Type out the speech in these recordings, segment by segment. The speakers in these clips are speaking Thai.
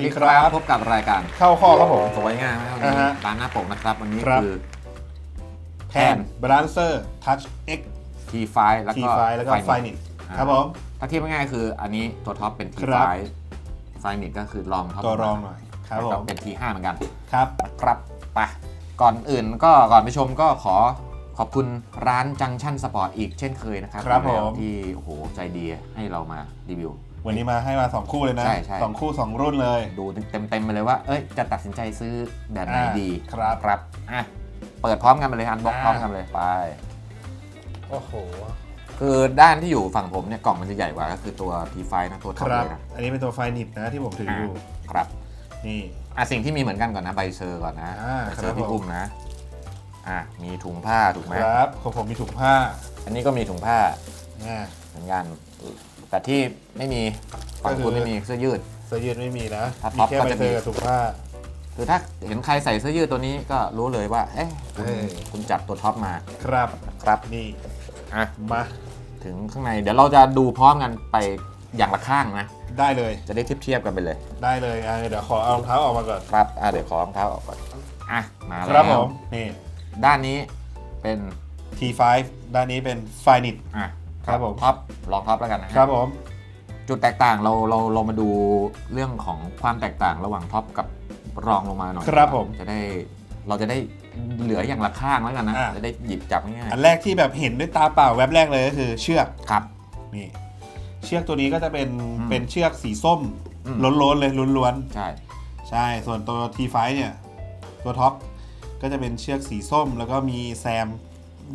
วัสดีครับ พบกับรายการเข้าข้อครับผมสวยงามนะครับวันอ่านี้ฮะ ร้านหน้าปกนะครับ วันนี้ครับ คือแทนบาลานเซอร์ทัช X T5 แล้ว T ก็ ไฟแล้วก็ไฟนิ Finite ตอ่า ครับผม ถ้าเทียบง่ายๆคืออันนี้ตัวท็อปเป็นครั T5 บไฟนิตก็คือรองท็อปตัวรองหน่อย ครับผแล้วก็ม เป็น T5 เหมือนกัน ครับนะครับไปก่อนอื่นก็ก่อนไปชมก็ขอขอบคุณร้านจังชั่นสปอร์ตอีกเช่นเคยนะครับครับแล้วผม ที่โอ้โหใจดีให้เรามารีวิว วันนี้มาให้มา 2 คู่เลยนะใช่ใช่ สองคู่ 2 รุ่นเลย ดูเต็มๆไปเลยว่า เอ้ย จะตัดสินใจซื้อแบบไหนอ่าดีครับ ครับอะเปิดพร้อมกันไปเลยอันบ็อกอ่าพร้อมกันเลยไป โอ้โห คือด้านที่อยู่ฝั่งผมเนี่ยกล่องมันจะใหญ่กว่าก็คือตัว T5 นะตัวคท็อปรับ เลยนะอันนี้เป็นตัวไฟนิตนะที่ผมถืออยู่ ครับนี่ อะสิ่งที่มีเหมือนกันก่อนนะใบเซอร์ก่อนนะอ่าใบเซอร์ครับที่ผมอุ้มนะอะมีถุงผ้าถูกไหมครับของผมมีถุงผ้าอันนี้ก็มีถุงผ้าอ่าเหมือนกัน แต่ที่ไม่มีฝั่งก็คือคุณไม่มีเสื้อยืด เสื้อยืดไม่มีนะถ้ามีท็อปแค่ก็ใบจะเซมีอร์กับถุงผ้า คือถ้าเห็นใครใส่เสื้อยืดตัวนี้ก็รู้เลยว่า เอ๊ะคุณเออ คุณจัดตัวท็อปมาครับครับนี่อะมาถึงข้างในเดี๋ยวเราจะดูพร้อมกันไปอย่างละข้างนะ ได้เลยจะได้เทียบเทียบกันไปเลย ได้เลยอะเดี๋ยวขอเอารองเท้าออกมาก่อนครับอะเดี๋ยวขอรองเท้าออกก่อนอะมาคแล้รับผวมนี่ ด้านนี้เป็น T5 ด้านนี้เป็นไฟนิตอะ ครับผม ท็อปลองท็อปแล้วกันนะฮะครับผม จุดแตกต่างเราเราเรามาดูเรื่องของความแตกต่างระหว่างท็อปกับรองลงมาหน่อยครับผมจะได้เราจะได้เหลืออย่างละข้างแล้วกันนะอะ จะได้หยิบจับง่ายอันแรกที่แบบเห็นด้วยตาเปล่าแวบแรกเลยก็คือเชือกๆครับ นี่ เชือกตัวนี้ก็จะเป็นอืมเป็นเชือกสีส้มอืม ล้นๆเลยล้วนใช่ ๆใช่ ส่วนตัว T5 เนี่ย ตัวท็อปก็จะเป็นเชือกสีส้ม แล้วก็มีแซม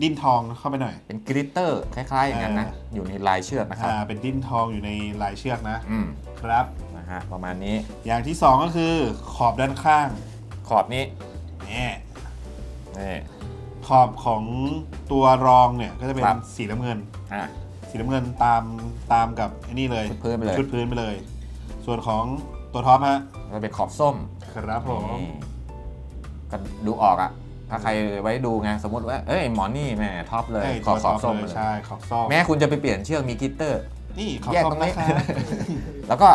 ดิ้นทองเข้าไปหน่อย เป็นกริตเตอร์คล้ายๆอย่างนั้นนะอ่าอยู่ในลายเชือกนะครับ อ่า เป็นดิ้นทองอยู่ในลายเชือกนะ อืม ครับ นะฮะ ประมาณนี้ อย่างที่สองก็คือขอบด้านข้างขอบนี้ นี่นี่ ขอบของตัวรองเนี่ยก็จะเป็นครับ สีน้ำเงิน อะ สีน้ำเงินตามตามกับไอ้นี่เลยชุดพื้นไปเลย ชุดพื้นไปเลย ส่วนของตัวท็อปฮะก็เป็นขอบส้มครับผม นี่ก็ดูออกอะ ถ้าใครไว้ดูไงสมมติว่าเอ้ยหมอนี่แม่ท็อปเลยเอ้ยขอบขอบตัวท็ส้มเลเลยยใช่ขอบส้มแม้คุณจะไปเปลี่ยนเชือกมีกลิตเตอร์ นี่ขอบแยกส้มตรงนี้นะคะแล้วก็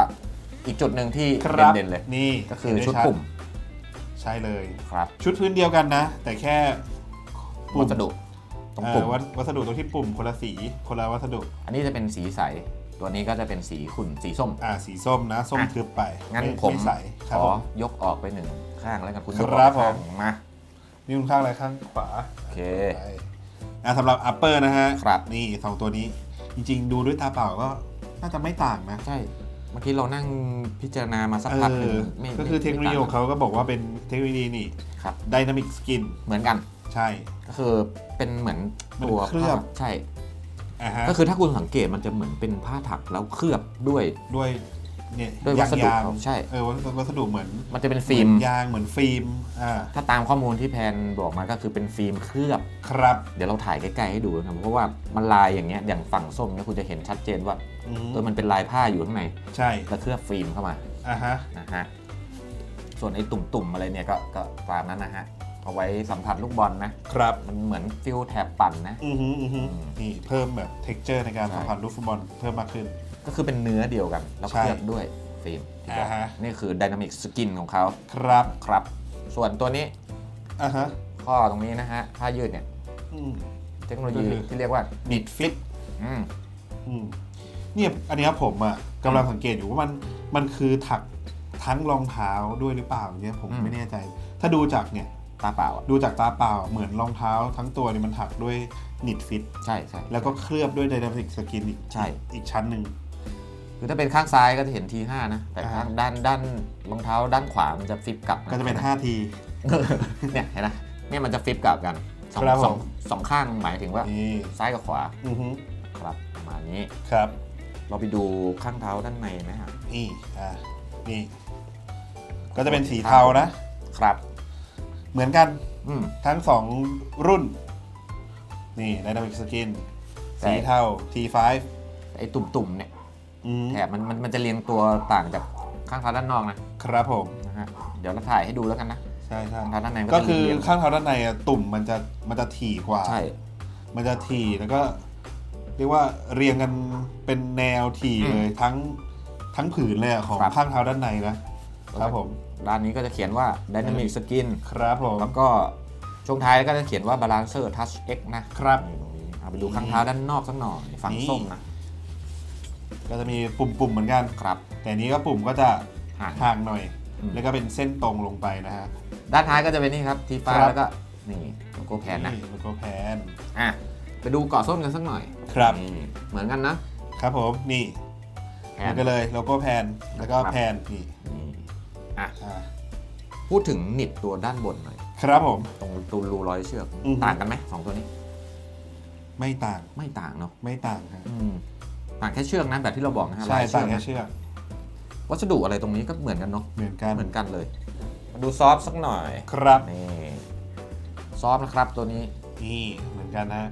อีกจุดหนึ่งที่ครับเด่นๆเลยนี่ก็คือเห็นไชุดปุ่ม ใช่เลยครับ ชุดพื้นเดียวกันนะ แต่แค่ปุ่มวัสดุตรงเอ่อปุ่มวัสวัสดุตรงที่ปุ่มคนละสีคนละวัสดุ อันนี้จะเป็นสีใสตัวนี้ก็จะเป็นสีขุ่นสีส้ม อ่าสีส้มนะส้มอะทึบไปงั้นไผมไใส่คขรับอผมยกออกไปหนึ่งข้างแล้วกันคุณครับยกออกไปผมข้างมา นี่คุณข้างอะไรข้างขวาโอเคไปอะสำหรับ upper นะฮะครับ นี่สองตัวนี้จริง ๆ ดูด้วยตาเปล่าก็น่าจะไม่ต่างนะ ใช่ เมื่อกี้เรานั่งพิจารณามาสักเอพักหนึ่องไม่ก็คือเทคโนโลยีไม่ขต่าองเขาก็บอกว่าเป็นเทคโนโลยีนี่ครับ Dynamic Skin เหมือนกัน ใช่ ก็คือเป็นเหมือนมันตัวเคลือบ ผ้าใช่ อ่าฮะก็คือถ้าคุณสังเกตมันจะเหมือนเป็นผ้าถักแล้วเคลือบด้วยด้วย เนี่ยด้วยวัสดุยางเขาใช่ เออวัสวัสดุเหมือนมันจะเป็นฟิล์ม เหอนยางเหมือนฟิล์มอ่าถ้าตามข้อมูลที่แพนบอกมาก็คือเป็นฟิล์มเคลือบ ครับเดี๋ยวเราถ่ายใกล้ๆให้ดูนะครับเพราะว่ามันลายอย่างเงี้ยอย่างฝั่งส้มเนี่ยคุณจะเห็นชัดเจนว่าอืมเออมันเป็นลายผ้าอยู่ข้างในใช่แล้วเคลือบฟิล์มเข้ามาอ่าฮะนะฮะส่วนไอ้ตุ่มๆอะไรเนี่ยก็ก็ตามนั้นนะฮะ เอาไว้สัมผัสลูกบอลนะครับ มันเหมือนฟิลแถบปั่นนะ อือฮึอือฮึอืมนี่เพิ่มแบบ texture ในการใช่ สัมผัสลูกฟุตบอลเพิ่มมากขึ้น ก็คือเป็นเนื้อเดียวกันแล้วใช่เคลือบด้วยฟิล์มที่บอกอ่าฮะ นี่คือ Dynamic Skin ของเขาครับครับ ส่วนตัวนี้อ่าฮะข้อตรงนี้นะฮะผ้ายืดเนี่ย อืม เทคโนโลยีก็คือ ที่เรียกว่า Knit Fit อืม อืมเนี่ยอันเนี้ยผมอะกำลังสังเกตอยู่ว่ามันมันคือถักทั้งรองเท้าด้วยหรือเปล่าเนี่ยผมอืม ไม่แน่ใจ ถ้าดูจากเนี่ย ตาเปล่าอะดูจากตาเปล่าเหมือนรองเท้าทั้งตัวเนี่ยมันถักด้วย knit fit ใช่ใช่ แล้วก็เคลือบด้วย dynamic skin อีกใช่ อีกชั้นหนึ่ง คือถ้าเป็นข้างซ้ายก็จะเห็นทีห้านะ แต่อ่าข้างด้านด้านรองเท้าด้านขวามันจะฟิปกลับก็จะเป็น 5 ที เนี่ยเห็นไหมเนี่ยมันจะฟิปกลับกันสองครับสองผมสองข้างหมายถึงว่านี่ซ้ายกับขวาอือฮึครับประมาณนี้ ครับ เราไปดูข้างเท้าด้านในไหมฮะนี่ อ่า นี่ ก็จะเป็นสีเทานะ ครับ เหมือนกันอืม ทั้งสองรุ่น นี่ dynamic skin แต่สีเทา T5 แต่ไอ้ตุ่มๆเนี่ยอืมแถบมันมันมันจะเรียงตัวต่างจากข้างเท้าด้านนอกนะครับผม นะฮะเดี๋ยวเราถ่ายให้ดูแล้วกันนะใช่ใช่ข้างเท้าด้านในมันก็จะคือเรียงข้างเท้าด้านในอะตุ่มมันจะมันจะถี่กว่า ใช่ มันจะถี่แล้วก็ เรียกว่าเรียงกันเป็นแนวถี่อืมเลยทั้งทั้งผืนเลยอะของครับ ข้างเท้าด้านในนะครับผม ด้านนี้ก็จะเขียนว่า Dynamic Skin ครับผมแล้วก็ช่วงท้ายก็จะเขียนว่า Balancer Touch X นะครับนี่ตรงนี้เอาไปดูข้างเท้าด้านนอกสักหน่อยฝั่งนี่ ส้มนะก็จะมีปุ่มๆเหมือนกัน ครับ แต่อันนี้ก็ปุ่มก็จะห่าง ห่างหน่อย อืม แล้วก็เป็นเส้นตรงลงไปนะฮะ ด้านท้ายก็จะเป็นนี่ครับทีฟ้าครับ แล้วก็นี่โลโก้แพนนะแล้วก็แพน อะไปดูเกาะส้นกันสักหน่อยครับ นี่เหมือนกันนะครับผมนี่แพเหมือนนกันเลยโลโก้แพนแล้วก็ครับ แพนนี่นี่ อะอ่าพูดถึงหนิดตัวด้านบนหน่อย ครับผม ตรงตูรูร้อยเชือก อือฮึ ต่างกันไหมสองตัวนี้ ไม่ต่างไม่ต่างเนาะไม่ต่างครับอืมต่างแค่เชือกนะแบบที่เราบอกนะฮะใช่ลายเชืต่าองกแค่นะเชือกวัสดุอะไรตรงนี้ก็เหมือนกันเนาะเหมือนกันเหมือนกันเลยมาดูซอฟต์สักหน่อยครับนี่ซอฟต์นะครับตัวนี้นี่เหมือนกันนะ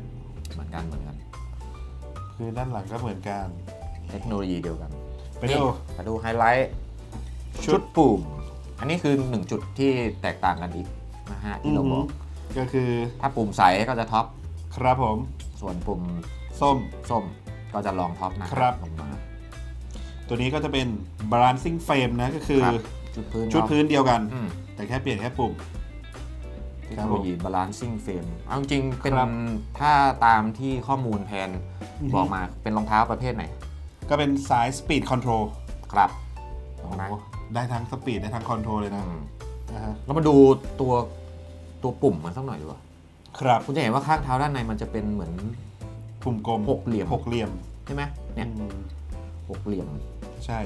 เหมือนกันเหมือนกัน คือด้านหลังก็เหมือนกัน เทคโนโลยีเดียวกันไปดูมาดูไฮไลท์ชุดปุ่ม อันนี้คือหนึ่งจุดที่แตกต่างกันอีกนะฮะที่เราบอกก็คือถ้าปุ่มใสก็จะท็อปครับผม ส่วนปุ่มส้มส้มก็จะลองท็อปนะครับลงมา ตัวนี้ก็จะเป็น balancing frame นะก็คือครับชุดพื้นชุดพื้นเดียวกัน อืม แต่แค่เปลี่ยนแค่ปุ่ม เทคโนโลยี balancing frame เอาจริงๆเป็นครับถ้าตามที่ข้อมูลแพนอือฮึ บอกมาเป็นรองเท้าประเภทไหน ก็เป็นสาย speed control ครับโอ้นะโห ได้ทั้ง speed ได้ทั้ง control เลยนะอืมนะฮะเรามาดูตัวตัวปุ่มมันสักหน่อยดีกว่าครับคุณจะเห็นว่าข้างเท้าด้านในมันจะเป็นเหมือน ปุ่มกลมหกเหลี่ยม หกเหลี่ยมใช่ไหมเนี่ยอืมหกเหลี่ยม ใช่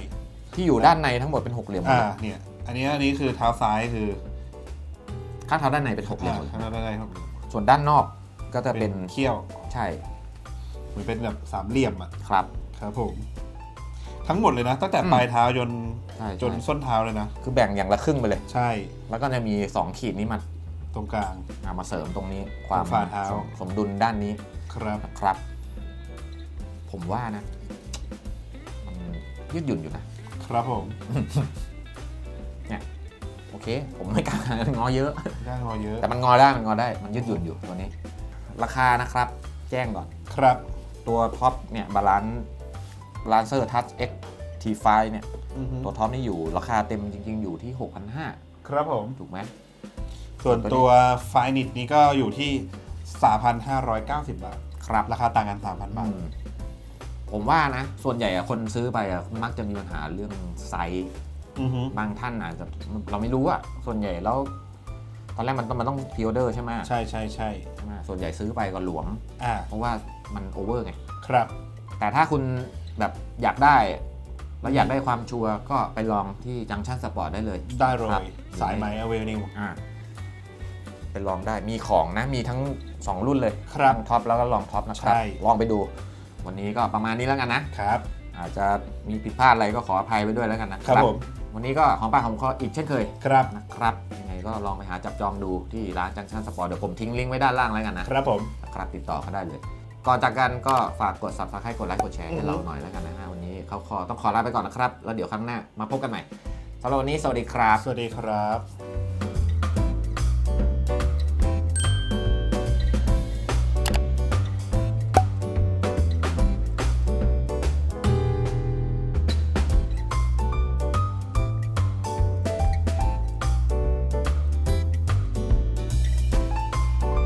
ที่อยู่ด้านในทั้งหมดเป็นหกเหลี่ยมหมดอ่า เลยเนี่ย อันนี้อันนี้คือเท้าซ้ายคือข้างเท้าด้านในเป็นหกเหลี่ยมอ่าหมดเลยข้างหน้าได้ครับส่วนด้านนอกก็จะเป็นเขี้ยว ใช่เหมือนเป็นแบบสามเหลี่ยมอะ ครับ ครับผม ทั้งหมดเลยนะ ตั้งแต่อืมปลายเท้าจนใช่จนใช่ส้นเท้าเลยนะ คือแบ่งอย่างละครึ่งไปเลย ใช่ แล้วก็จะมี 2 ขีดนี้มาตรงกลางเอามาเสริมตรงนี้ ความฝ่าเท้าสมสมดุลด้านนี้ครับนะครับ ผมว่านะ มันยืดหยุ่นอยู่นะ ครับผมโอเค ผมไม่กล้างอเยอะย่างรอเยอะ แต่มันงอได้มันงอได้มันยืดหยุ่นอยู่ตัวนี้ ราคานะครับ แจ้งก่อนครับ ตัวท็อปเนี่ยบาลานซ์ บาลานเซอร์ทัช X T5 เนี่ยอือฮึตัวท็อปนี่อยู่ราคาเต็มจริง ๆ อยู่ที่ 6,500ครับผม ถูกไหม ส่วนตัวไฟนิตนี้ก็อยู่ที่ 3,590 บาท ครับ ราคาต่างกัน 3,000 บาทอืมผมว่านะ ส่วนใหญ่อะคนซื้อไปอะมักจะมีปัญหาเรื่องไซส์อือฮึบางท่านอาจจะเราไม่รู้อะส่วนใหญ่แล้ว ตอนแรกมันต้องมันต้องพิออเดอร์ใช่ไหมใช่ใช่ใช่ใช่ไหมส่วนใหญ่ซื้อไปก็หลวม อ่า เพราะว่ามันโอเวอร์ไง ครับ แต่ถ้าคุณ แบบอยากได้แล้วอยากได้ความชัวร์ก็ไปลองที่จังชันสปอร์ตได้เลย ได้เลครับยสายไหมอเวนิว อ่าไปลองได้มีของนะมีทั้ง 2 รุ่นเลยครับทั้งท็อปแล้วก็ลองท็อปนะครับ ใช่ ลองไปดู วันนี้ก็ประมาณนี้แล้วกันนะ ครับ อาจจะมีผิดพลาดอะไรก็ขออภัยไปด้วยแล้วกันนะครับผม วันนี้ก็ของปากของคออีกเช่นเคยครับ นะครับยังไงก็ลองไปหาจับจองดูที่ร้านจังชันสปอร์ตเดี๋ยวผมทิ้งลิงก์ไว้ด้านล่างแล้วกันนะครับผม นะครับติดต่อเขาได้เลย ก่อนจากกันก็ฝากกด subscribe กดไลค์กดแชร์ให้เราหน่อยแล้วกันนะฮะวันนี้เขาขอต้องขอลาไปก่อนนะครับ แล้วเดี๋ยวครั้งหน้ามาพบกันใหม่สำหรับวันนี้สวัสดีครับ สวัสดีครับ